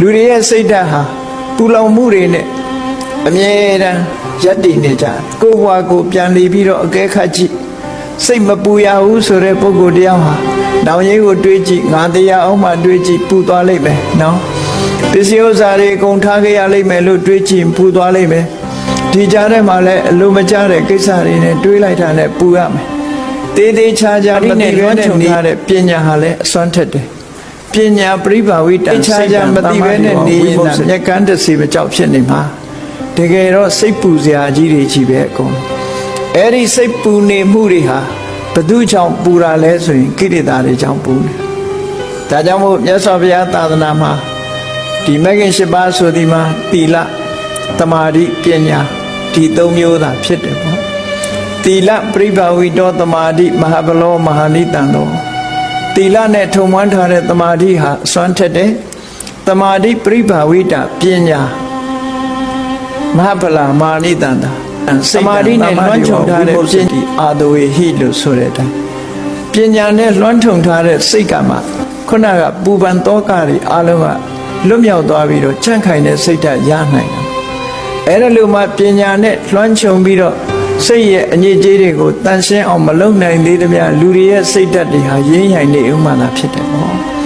လူတွေရဲ့စိတ်ဓာတ်ဟာပူလောင်မှုတွေနဲ့အမြဲတမ်းရပ်တည်နေကြတယ်ကိုယ်ဘဝကိုပြန်လည်ပြီးတော့အကဲခတ်ကြည့်စိတ်မပူရဘူးဆိုတဲ့ပုဂ္ဂိုလ်တရားဟာနောင်ရေးကိုတွေးကြည့်ငါတရားအောင်မှတွေးကြည့်ပူသွားလိမ့်မယ်နော်ပစ္စည်းဥစ္စာတွေအကုန်ထားခဲ့ရလိမ့်မယ်လို့တွေးကြည့်ပူသွားလိမ့်မယ်ဒီကြားထဲမှာလည်းအလိုမကျတဲ့ကိစ္စတွေနဲ့တွေးလိုက်တာနဲ့ပူရမယ်တေးသေးချာချာမသိဘဲနဲ့ထားတဲ့ပညာဟာလည်းအစွမ်းထက်တယ် ပညာပရိဘာဝိတံချာချာမသိဘဲနဲ့နေရင်ဒါမျက်ကန်းတစ်စီမကြောက်ဖြစ်နေမှာတကယ်တော့စိတ်ပူစရာကြီးတွေကြီးပဲအကုန်အဲ့ဒီစိတ်ပူနေမှုတွေဟာဘသူကြောင့်ပူတာလဲဆိုရင်ကိရိတာတွေကြောင့်ပူတယ်ဒါကြောင့်မို့မြတ်စွာဘုရားသာသနာမှာဒီမဂ္ဂင်၈ပါးဆိုဒီမှာသီလတမာတိပညာဒီသုံးမျိုးသာဖြစ်တယ်ပေါ့သီလပရိဘာဝိတောတမာတိမဟာဘလောမဟာနိတံတော် သီလနဲ့ထုံမွမ်းထားတဲ့တမာတိဟာအစွမ်းထက်တယ်တမာတိပရိဘာဝိတပညာမဟာဗလာမာနိတံတာစမာဓိနဲ့လွှမ်းခြုံထားတဲ့ပညာအာတဝေဟိလို့ဆိုတဲ့အတိုင်းပညာနဲ့လွှမ်းခြုံထားတဲ့စိတ်ကမှခုနကပူပန်တောကတွေအလုံးကလွတ်မြောက်သွားပြီးတော့ချန့်ခိုင်တဲ့စိတ်ဓာတ်ရနိုင်တယ်အဲ့ဒါလို့မှပညာနဲ့လွှမ်းခြုံပြီးတော့ စိတ်ရဲ့အညစ်အကြေးတွေကိုတန်ရှင်းအောင်မလုပ်နိုင်သေးသမျှလူတွေရဲ့စိတ်ဓာတ်တွေဟာရင်းရိုင်နေဥမှသာဖြစ်တယ်ပေါ့